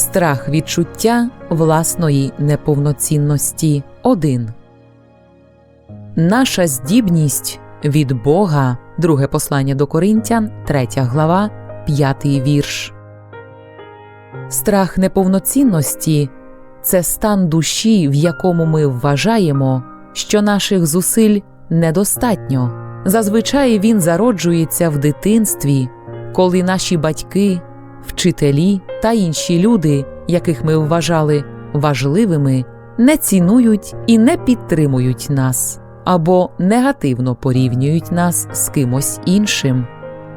Страх відчуття власної неповноцінності 1. Наша здібність від Бога. Друге послання до Коринтян, 3 глава, 5 вірш. Страх неповноцінності це стан душі, в якому ми вважаємо, що наших зусиль недостатньо. Зазвичай він зароджується в дитинстві, коли наші батьки, вчителі та інші люди, яких ми вважали важливими, не цінують і не підтримують нас або негативно порівнюють нас з кимось іншим.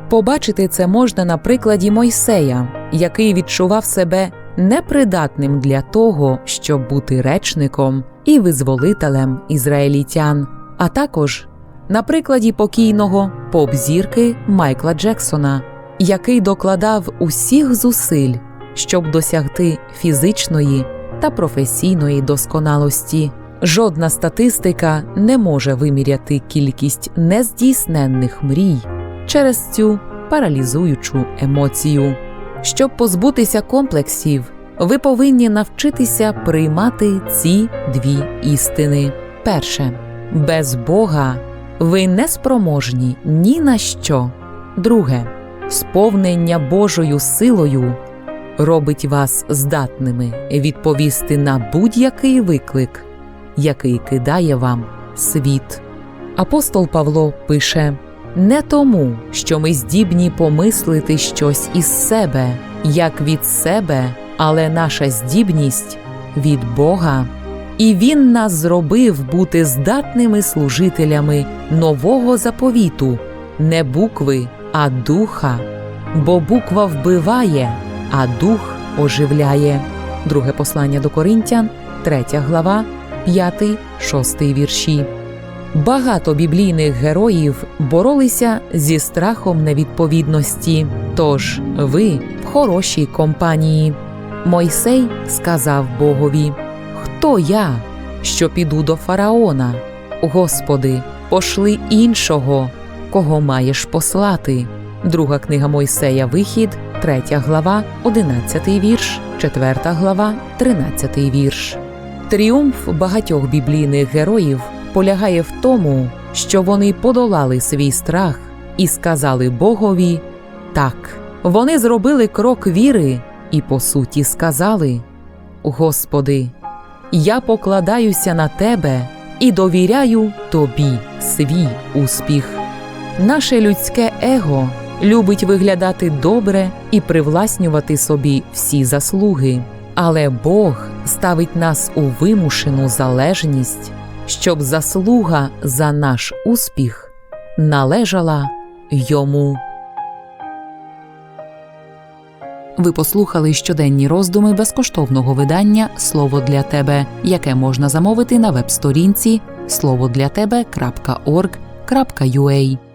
Побачити це можна на прикладі Мойсея, який відчував себе непридатним для того, щоб бути речником і визволителем ізраїлітян, а також на прикладі покійного поп-зірки Майкла Джексона, який докладав усіх зусиль, щоб досягти фізичної та професійної досконалості. Жодна статистика не може виміряти кількість нездійсненних мрій через цю паралізуючу емоцію. Щоб позбутися комплексів, ви повинні навчитися приймати ці дві істини. Перше, без Бога ви не спроможні ні на що. Друге, сповнення Божою силою робить вас здатними відповісти на будь-який виклик, який кидає вам світ. Апостол Павло пише не тому, що ми здібні помислити щось із себе, як від себе, але наша здібність від Бога. І Він нас зробив бути здатними служителями нового заповіту, не букви, а духа. Бо буква вбиває, а дух оживляє. Друге послання до Коринтян, 3 глава, 5-6 вірші. Багато біблійних героїв боролися зі страхом невідповідності. Тож ви в хорошій компанії. Мойсей сказав Богові: Хто я, що піду до фараона? Господи, пошли іншого, кого маєш послати. Друга книга Мойсея Вихід, 3 глава, 11 вірш, 4 глава, 13 вірш. Тріумф багатьох біблійних героїв полягає в тому, що вони подолали свій страх і сказали Богові так. Вони зробили крок віри і, по суті, сказали: Господи, я покладаюся на Тебе і довіряю Тобі свій успіх. Наше людське его любить виглядати добре і привласнювати собі всі заслуги, але Бог ставить нас у вимушену залежність щоб заслуга за наш успіх належала йому. Ви послухали щоденні роздуми безкоштовного видання Слово для тебе, яке можна замовити на веб-сторінці словодлятебе.org.ua